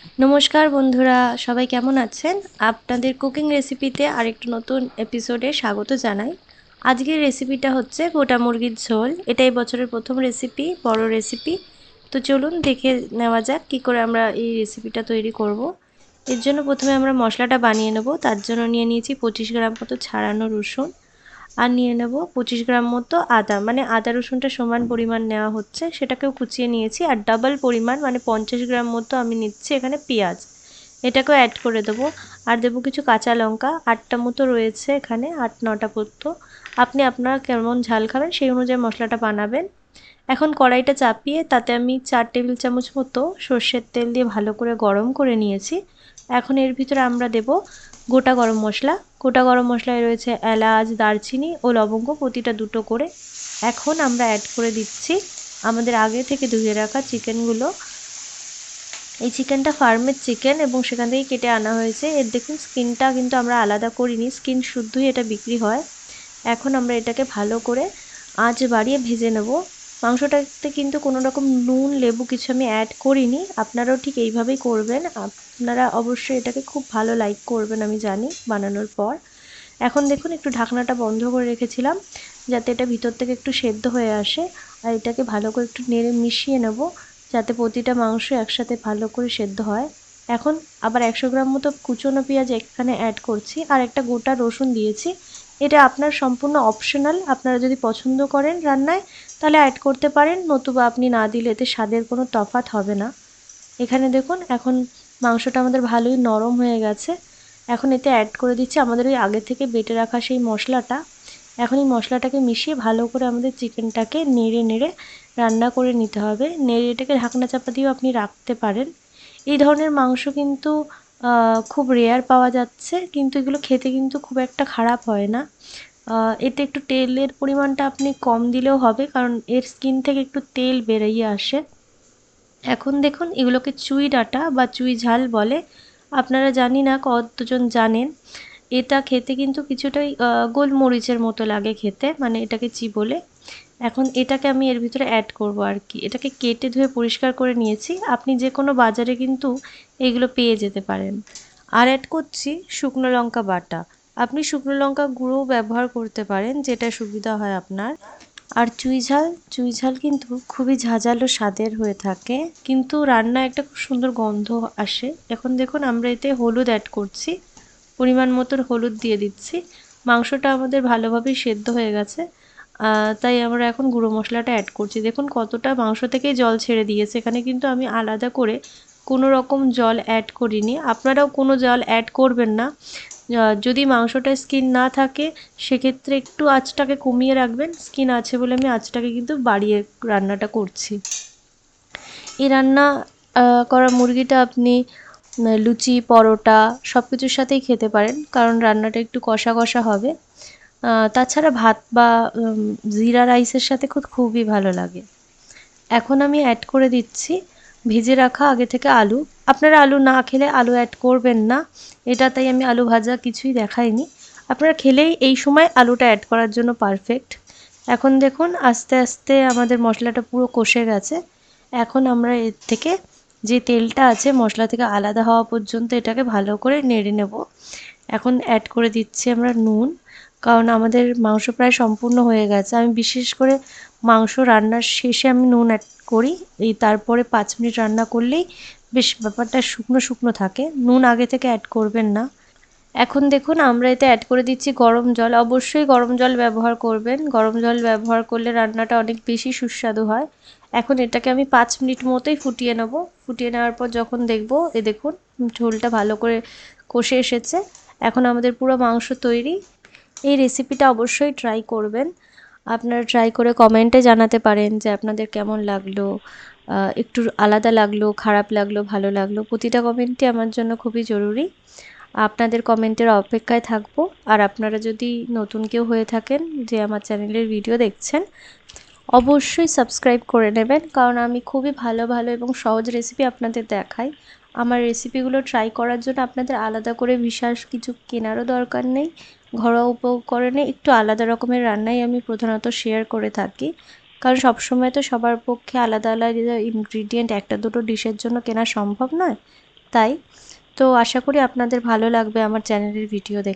নমস্কার বন্ধুরা, সবাই কেমন আছেন? আপনাদের কুকিং রেসিপিতে আরেকটু নতুন এপিসোডে স্বাগত জানাই। আজকের রেসিপিটা হচ্ছে গোটা মুরগির ঝোল। এটাই বছরের প্রথম রেসিপি বড় রেসিপি তো চলুন দেখে নেওয়া যাক কী করে আমরা এই রেসিপিটা তৈরি করব। এর জন্য প্রথমে আমরা মশলাটা বানিয়ে নেব। তার জন্য নিয়ে নিয়েছি পঁচিশ গ্রাম মতো ছাড়ানো রসুন। আর নিয়ে নেব পঁচিশ গ্রাম মতো আদা। মানে আদা রসুনটা সমান পরিমাণ নেওয়া হচ্ছে, সেটাকেও কুচিয়ে নিয়েছি। আর ডাবল পরিমাণ মানে পঞ্চাশ গ্রাম মতো আমি নিচ্ছি এখানে পেঁয়াজ। এটাকেও অ্যাড করে দেবো। আর দেবো কিছু কাঁচা লঙ্কা, আটটা মতো রয়েছে এখানে, আট নটা পর্যন্ত। আপনি আপনার কেমন ঝাল খাবেন সেই অনুযায়ী মশলাটা বানাবেন। এখন কড়াইটা চাপিয়ে তাতে আমি চার টেবিল চামচ মতো সর্ষের তেল দিয়ে ভালো করে গরম করে নিয়েছি। এখন এর ভিতরে আমরা দেব গোটা গরম মশলা। গোটা গরম মশলায় রয়েছে এলাচ, দারচিনি ও লবঙ্গ, প্রতিটা দুটো করে। এখন আমরা অ্যাড করে দিচ্ছি আমাদের আগে থেকে ধুয়ে রাখা চিকেনগুলো। এই চিকেনটা ফার্মের চিকেন এবং সেখান থেকে কেটে আনা হয়েছে। এর দেখুন স্কিনটা কিন্তু আমরা আলাদা করিনি, স্কিন শুদ্ধই এটা বিক্রি হয়। এখন আমরা এটাকে ভালো করে আঁচ বাড়িয়ে ভেজে নেব। মাংসটাতে কিন্তু কোনো রকম নুন, লেবু কিছু আমি অ্যাড করিনি। আপনারাও ঠিক এইভাবেই করবেন। আপনারা অবশ্যই এটাকে খুব ভালো লাইক করবেন, আমি জানি, বানানোর পর। এখন দেখুন, একটু ঢাকনাটা বন্ধ করে রেখেছিলাম, যাতে এটা ভিতর থেকে একটু সেদ্ধ হয়ে আসে। আর এটাকে ভালো করে একটু নেড়ে মিশিয়ে নেব, যাতে প্রতিটা মাংস একসাথে ভালো করে সেদ্ধ হয়। এখন আবার একশো গ্রাম মতো কুচনো পেঁয়াজ এখানে অ্যাড করছি, আর একটা গোটা রসুন দিয়েছি। এটা আপনার সম্পূর্ণ অপশনাল আপনারা যদি পছন্দ করেন রান্নায়, তাহলে অ্যাড করতে পারেন, নতুবা আপনি না দিলে এতে স্বাদের কোনো তফাত হবে না। এখানে দেখুন, এখন মাংসটা আমাদের ভালোই নরম হয়ে গেছে। এখন এতে অ্যাড করে দিচ্ছি আমাদের ওই আগে থেকে বেটে রাখা সেই মশলাটা। এখন এই মশলাটাকে মিশিয়ে ভালো করে আমাদের চিকেনটাকে নেড়ে নেড়ে রান্না করে নিতে হবে। নেড়ে এটাকে ঢাকনা চাপা দিয়েও আপনি রাখতে পারেন। এই ধরনের মাংস কিন্তু খুব রেয়ার পাওয়া যাচ্ছে, কিন্তু এগুলো খেতে কিন্তু খুব একটা খারাপ হয় না। এতে একটু তেলের পরিমাণটা আপনি কম দিলেও হবে, কারণ এর স্কিন থেকে একটু তেল বেরিয়ে আসে। এখন দেখুন, এগুলোকে চুই ডাঁটা বা চুই ঝাল বলে। আপনারা জানি না, কতজন জানেন? এটা খেতে কিন্তু কিছুটাই গোলমরিচের মতো লাগে খেতে মানে এটাকে চি বলে। এখন এটাকে আমি এর ভিতরে অ্যাড করব আর কি। এটাকে কেটে ধুয়ে পরিষ্কার করে নিয়েছি। আপনি যে কোনো বাজারে কিন্তু এগুলো পেয়ে যেতে পারেন। আর অ্যাড করছি শুকনো লঙ্কা বাটা। আপনি শুকনো লঙ্কা গুঁড়োও ব্যবহার করতে পারেন, যেটা সুবিধা হয় আপনার। আর চুই ঝাল চুই ঝাল কিন্তু খুবই ঝাঁঝালো স্বাদের হয়ে থাকে। কিন্তু রান্না একটা খুব সুন্দর গন্ধ আসে। এখন দেখুন, আমরা এতে হলুদ অ্যাড করছি। পরিমাণ মতন হলুদ দিয়ে দিচ্ছি। মাংসটা আমাদের ভালোভাবেই সেদ্ধ হয়ে গেছে। তাই আমরা এখন গুঁড়ো মশলাটা অ্যাড করছি। দেখুন কতটা মাংস থেকেই জল ছেড়ে দিয়েছে। এখানে কিন্তু আমি আলাদা করে কোনো রকম জল অ্যাড করিনি। আপনারাও কোনো জল অ্যাড করবেন না। যদি মাংসটা স্কিন না থাকে, সেক্ষেত্রে একটু আঁচটাকে কমিয়ে রাখবেন। স্কিন আছে বলে আমি আঁচটাকে কিন্তু বাড়িয়ে রান্নাটা করছি। এই রান্না করা মুরগিটা আপনি লুচি, পরোটা সব কিছুর সাথেই খেতে পারেন। কারণ রান্নাটা একটু কষা কষা হবে। তাছাড়া ভাত বা জিরা রাইসের সাথে খুব, খুবই ভালো লাগে। এখন আমি অ্যাড করে দিচ্ছি ভেজে রাখা আগে থেকে আলু। আপনারা আলু না খেলে আলু অ্যাড করবেন না। এটা তাই আমি আলু ভাজা কিছুই দেখাইনি। আপনারা খেলেই এই সময় আলুটা অ্যাড করার জন্য পারফেক্ট এখন দেখুন, আস্তে আস্তে আমাদের মশলাটা পুরো কষে গেছে। এখন আমরা এর থেকে যে তেলটা আছে, মশলা থেকে আলাদা হওয়া পর্যন্ত এটাকে ভালো করে নেড়ে নেব। এখন অ্যাড করে দিচ্ছি আমরা নুন। কারণ আমাদের মাংস প্রায় সম্পূর্ণ হয়ে গেছে। আমি বিশেষ করে মাংস রান্নার শেষে আমি নুন অ্যাড করি। এই তারপরে পাঁচ মিনিট রান্না করলেই বেশ ব্যাপারটা শুকনো শুকনো থাকে। নুন আগে থেকে অ্যাড করবেন না। এখন দেখুন, আমরা এতে অ্যাড করে দিচ্ছি গরম জল। অবশ্যই গরম জল ব্যবহার করবেন। গরম জল ব্যবহার করলে রান্নাটা অনেক বেশি সুস্বাদু হয়। এখন এটাকে আমি পাঁচ মিনিট মতোই ফুটিয়ে নেব। ফুটিয়ে নেওয়ার পর যখন দেখব, এ দেখুন, ঝোলটা ভালো করে কষে এসেছে। এখন আমাদের পুরো মাংস তৈরি। এই রেসিপিটা অবশ্যই ট্রাই করবেন। আপনারা ট্রাই করে কমেন্টে জানাতে পারেন যে আপনাদের কেমন লাগল একটু আলাদা লাগল, খারাপ লাগল, ভালো লাগল, প্রতিটা কমেন্টই আমার জন্য খুবই জরুরি। আপনাদের কমেন্টের অপেক্ষায় থাকব। আর আপনারা যদি নতুন কেউ হয়ে থাকেন যে আমার চ্যানেলের ভিডিও দেখছেন, অবশ্যই সাবস্ক্রাইব করে নেবেন। কারণ আমি খুবই ভালো ভালো এবং সহজ রেসিপি আপনাদের দেখাই। আমার রেসিপিগুলো ট্রাই করার জন্য আপনাদের আলাদা করে বিশেষ কিছু কেনারও দরকার নেই। ঘরোয়া উপকরণে একটু আলাদা রকমের রান্নাই আমি প্রধানত শেয়ার করে থাকি। কারণ সবসময় তো সবার পক্ষে আলাদা আলাদা ইনগ্রিডিয়েন্ট একটা দুটো ডিশের জন্য কেনা সম্ভব নয়। তাই, তো আশা করি আপনাদের ভালো লাগবে আমার চ্যানেলের ভিডিও দেখে।